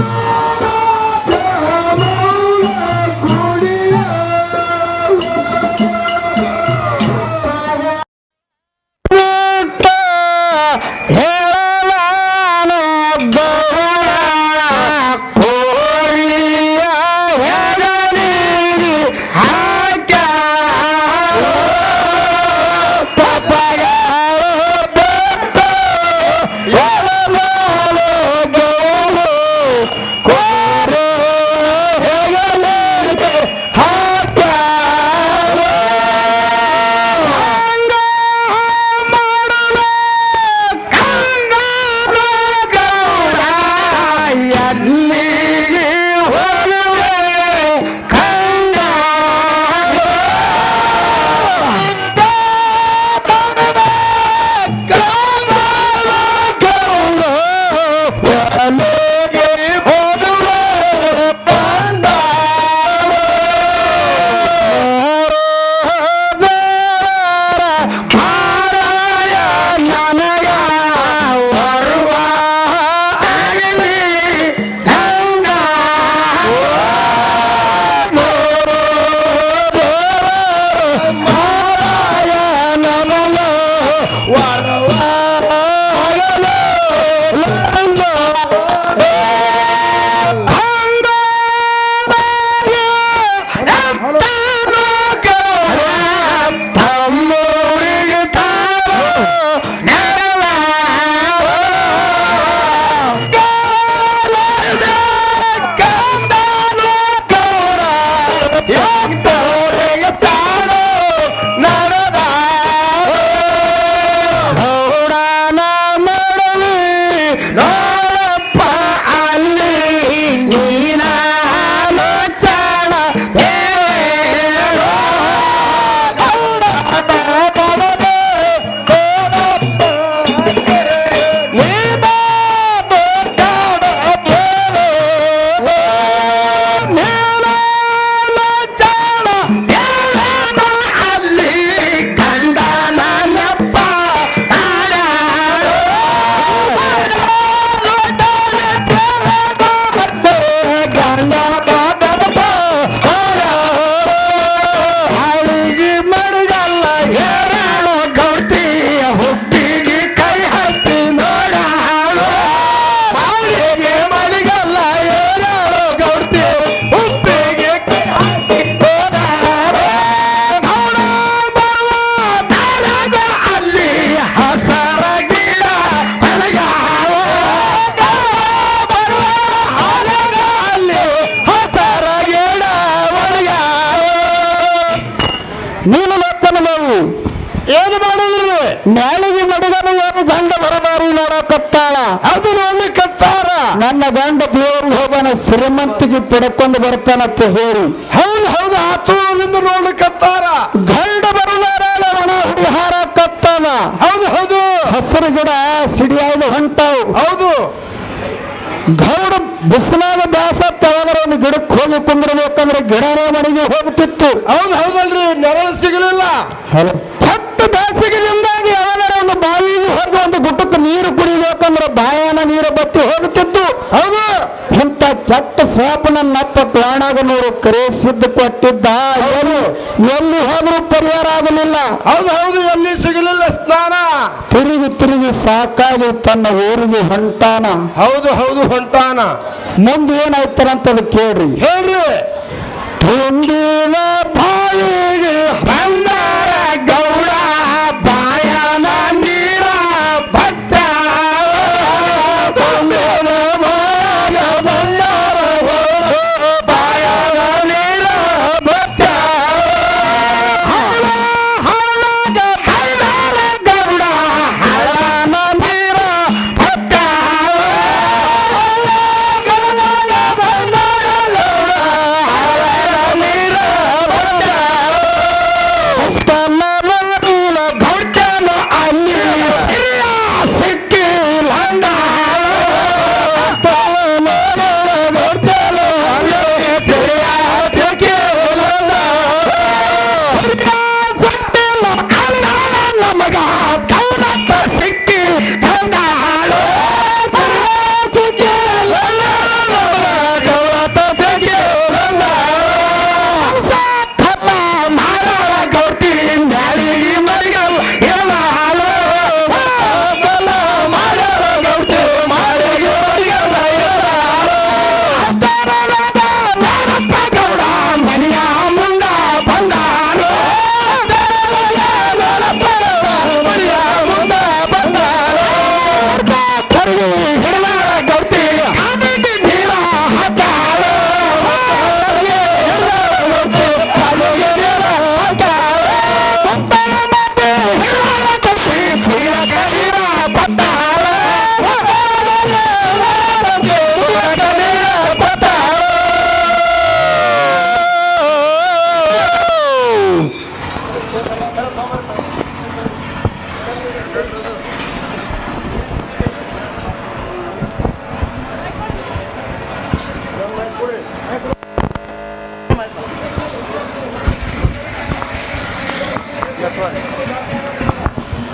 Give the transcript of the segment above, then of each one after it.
you. ಏನು ನನ್ನ ಗಂಡ ದೇವರು ಹೋಗೋಣ ಶ್ರೀಮಂತಿಗೆ ಪಡ್ಕೊಂಡು ಬರ್ತಾನಂತ ಹೇಳಿ. ಹೌದು ಹೌದು ಆತುರದಿಂದ ನೋಡ್ಲಿಕ್ಕತ್ತಾರ ಗಂಡ ಬರಲಾರ ಒಣ ಹುಡಿ ಹಾರಕತ್ತಾನ ಹೌದು ಹೌದು. ಹಸಿರು ಗಿಡ ಸಿಡಿಯಾಗಿ ಹೊಂಟಾವು. ಹೌದು. ಗೌಡ ಬಿಸಿಲಾಗ ದಾಸ ತಗೊಂಡ್ರೆ ಒಂದು ಗಿಡಕ್ಕೆ ಹೋಗಿ ಕುಂದ್ರಬೇಕಂದ್ರೆ ಗಿಡನೇ ಮನೆಗೆ ಹೋಗುತ್ತಿತ್ತು ಹೌದು ಹೌದಲ್ರಿ ನೆರಳು ಸಿಗಲಿಲ್ಲ. ಕೆಟ್ಟ ಬೇಸಿಗೆಯಿಂದ ಬಾವಿಗೆ ಹೋಗಿ ಒಂದು ಗುಟ್ಟಕ್ಕೆ ನೀರು ಕುಡಿಬೇಕಂದ್ರೆ ಬಾಯಾನ ನೀರು ಬತ್ತಿ ಹೋಗುತ್ತಿತ್ತು. ಹೌದು. ಇಂಥ ಕೆಟ್ಟ ಸ್ವಾಪನನ್ನಪ್ಪ ಪ್ರಾಣಾಗನವರು ಕರೆಸಿದ್ದು ಕೊಟ್ಟಿದ್ದ. ಏನು ಎಲ್ಲಿ ಹೋದ್ರೂ ಪರಿಹಾರ ಆಗಲಿಲ್ಲ. ಹೌದು ಹೌದು ಎಲ್ಲಿ ಸಿಗಲಿಲ್ಲ ಸ್ನಾನ. ತಿರುಗಿ ತಿರುಗಿ ಸಾಕಾಗಿ ತನ್ನ ಊರಿಗೆ ಹೊಂಟಾನ. ಹೌದು ಹೌದು ಹೊಂಟಾನ. ಮುಂದೆ ಏನಾಯ್ತಾರಂತ ಕೇಳ್ರಿ. ಹೇಳ್ರಿ. ತುಂಬಿದ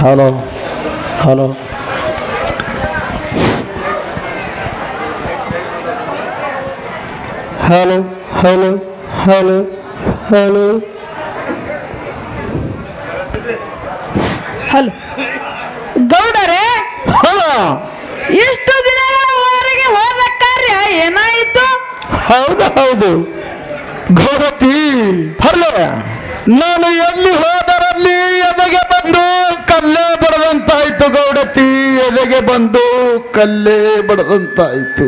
Hello hello hello hello hello hello hello ಗೌಡರೇ ಇಷ್ಟು ದಿನಗಳವರೆಗೆ ಹೋದ ಕಾರ್ಯ ಏನಾಯಿತು ಹೌದು ಹೌದು ಗೌಡತಿ ಹರ್ಲೋ ನಾನು ಎಲ್ಲಿ ಹೋದರಲ್ಲಿ ಎದೆಗೆ ಬಂದು ಕಲ್ಲೇ ಬಡದಂತಾಯ್ತು ಗೌಡತಿ ಎದೆಗೆ ಬಂದು ಕಲ್ಲೇ ಬಡದಂತಾಯ್ತು.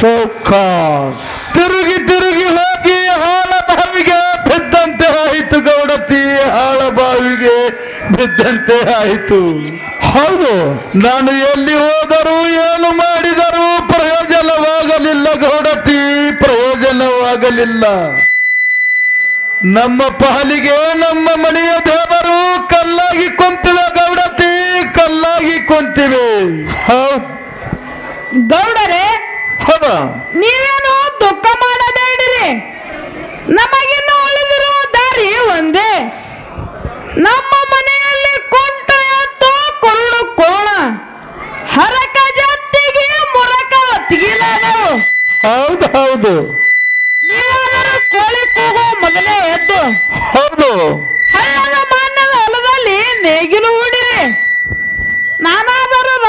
ಸೌಕಾಸ್ ತಿರುಗಿ ತಿರುಗಿ ಹೋಗಿ ಹಾಳ ಬಾವಿಗೆ ಬಿದ್ದಂತೆ ಆಯಿತು ಗೌಡತಿ ಹಾಳ ಬಾವಿಗೆ ಬಿದ್ದಂತೆ ಆಯಿತು. ಹೌದು. ನಾನು ಎಲ್ಲಿ ಹೋದರೂ ಏನು ಮಾಡಿದರೂ ಪ್ರಯೋಜನವಾಗಲಿಲ್ಲ ಗೌಡತಿ ಪ್ರಯೋಜನವಾಗಲಿಲ್ಲ. ನಮ್ಮ ಪಾಲಿಗೆ ನಮ್ಮ ಮನೆಯ ದೇವರು ಕಲ್ಲಾಗಿ ಕುಂತಿವೆ ಗೌಡತಿ ಕಲ್ಲಾಗಿ ಕುಂತಿವೆ. ಗೌಡರೇ ಹೌದ? ನೀವೇನು ದುಃಖ ಮಾಡಬೇಡಿರಿ ನಮಗಿನ್ನು ಉಳಿದಿರುವ ದಾರಿ ಒಂದೇ. ನಮ್ಮ ಮನೆಯಲ್ಲಿ ಕುಂಟು ಎತ್ತು ಕುರುಡು ಕೋಣ. ಹರಕ ಜಾತಿಗೆ ಮುರಕ ಒತ್ತಿಗಿಲಾದವು ಹೌದು ಹೌದು.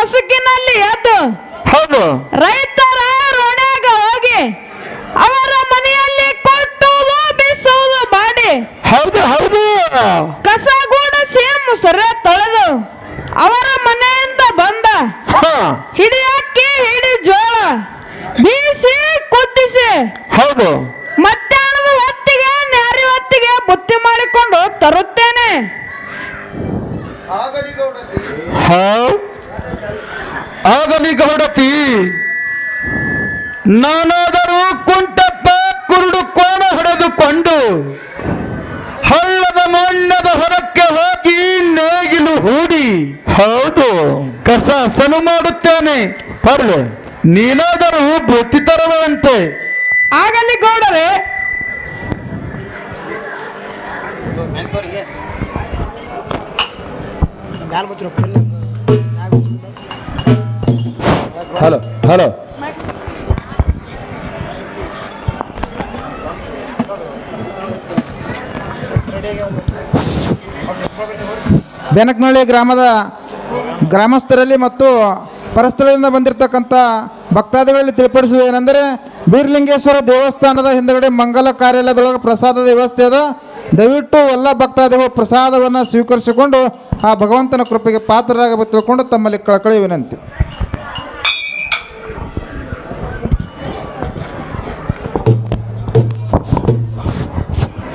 ನಾನಾದರೂ ರಸುಕಿನಲ್ಲಿ ಎದ್ದು ಹೌದು. ರೈತರ ರೋಣಾಗ ಹೋಗಿ ಅವರ ಮನೆಯಲ್ಲಿ ಕೊಟ್ಟು ಬಿಸುವುದು ಮಾಡಿ. ಹೌದು ಹೌದು. ಕಸ ಕೂಡ ಸೇಮ್ ಸರ ತೊಳೆದು ಅವರ ಮನೆಯಿಂದ ಬಂದ ಹಿಡಿ ಅಕ್ಕಿ ಹಿಡಿ ಜೋಳ ಬೀಸಿ ಕುದಿಸಿ ಹೌದು. ಮಧ್ಯಾಹ್ನದ ಹೊತ್ತಿಗೆ ನ್ಯಾರಿ ಹೊತ್ತಿಗೆ ಬುತ್ತಿ ಮಾಡಿಕೊಂಡು ತರುತ್ತೇನೆ. ಆಗಲಿ ಗೌಡತಿ ನಾನಾದರೂ ಕುಂಟಪ್ಪ ಕುರುಡು ಕೋಣ ಹೊಡೆದುಕೊಂಡು ಹಳ್ಳದ ಮಣ್ಣದ ಹೊರಕ್ಕೆ ಹೋಗಿ ನೇಗಿಲು ಹೂಡಿ. ಹೌದು. ಕಸ ಸನು ಮಾಡುತ್ತೇನೆ. ಪರ್ಲೆ ನೀನಾದರೂ ಬುತ್ತಿ ತರುವಂತೆ ಆಗಲಿ ಗೌಡರೇ. Hello hello. ಬೆನಕನಹಳ್ಳಿ ಗ್ರಾಮದ ಗ್ರಾಮಸ್ಥರಲ್ಲಿ ಮತ್ತು ಪರಸ್ಥಳದಿಂದ ಬಂದಿರತಕ್ಕಂಥ ಭಕ್ತಾದಿಗಳಲ್ಲಿ ತಿಳಿಪಡಿಸುವುದು ಏನೆಂದರೆ ಬೀರ್ಲಿಂಗೇಶ್ವರ ದೇವಸ್ಥಾನದ ಹಿಂದುಗಡೆ ಮಂಗಲ ಕಾರ್ಯಾಲಯದೊಳಗೆ ಪ್ರಸಾದದ ವ್ಯವಸ್ಥೆ ಅದ. ದಯವಿಟ್ಟು ಎಲ್ಲ ಭಕ್ತಾದಿಗಳು ಪ್ರಸಾದವನ್ನು ಸ್ವೀಕರಿಸಿಕೊಂಡು ಆ ಭಗವಂತನ ಕೃಪೆಗೆ ಪಾತ್ರರಾಗಬೇಕು ತಿಳ್ಕೊಂಡು ತಮ್ಮಲ್ಲಿ ಕಳಕಳಿ ವಿನಂತಿ.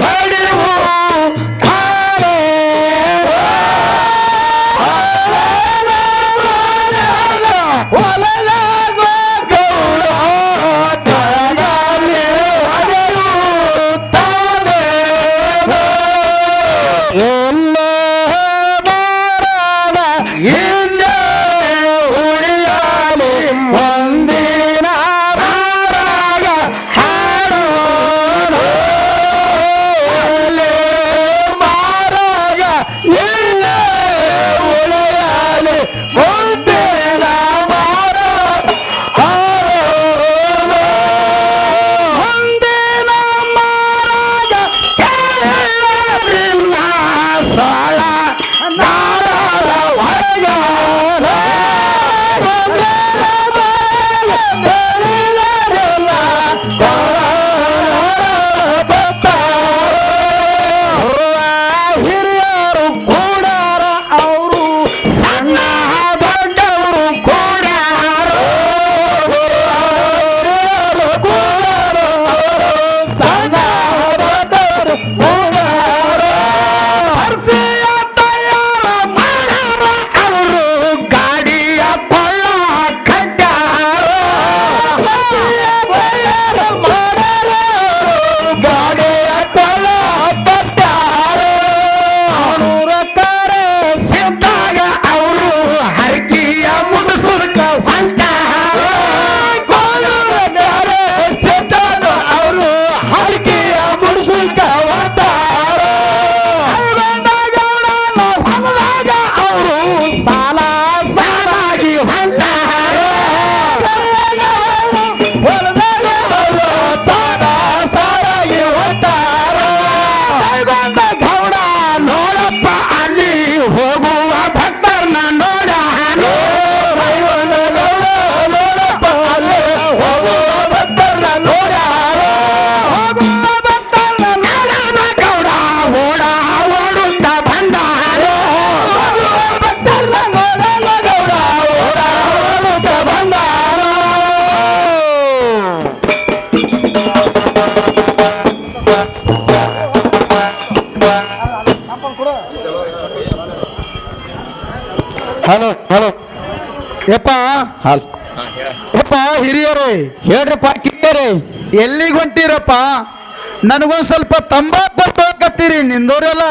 হয়ে ಯಪ್ಪ. ಹಲ್. ಯಪ್ಪ ಹಿರಿಯರೇ. ಹೇಳ್ರಪ್ಪ ಕಿರಿಯರೇ ಎಲ್ಲಿಗೆ ಹೊಂಟಿರಪ್ಪ? ನನಗೊಂದು ಸ್ವಲ್ಪ ತಂಬಾಕು ಹೋಗತ್ತೀರಿ ನಿಂದೋರೆಲ್ಲ.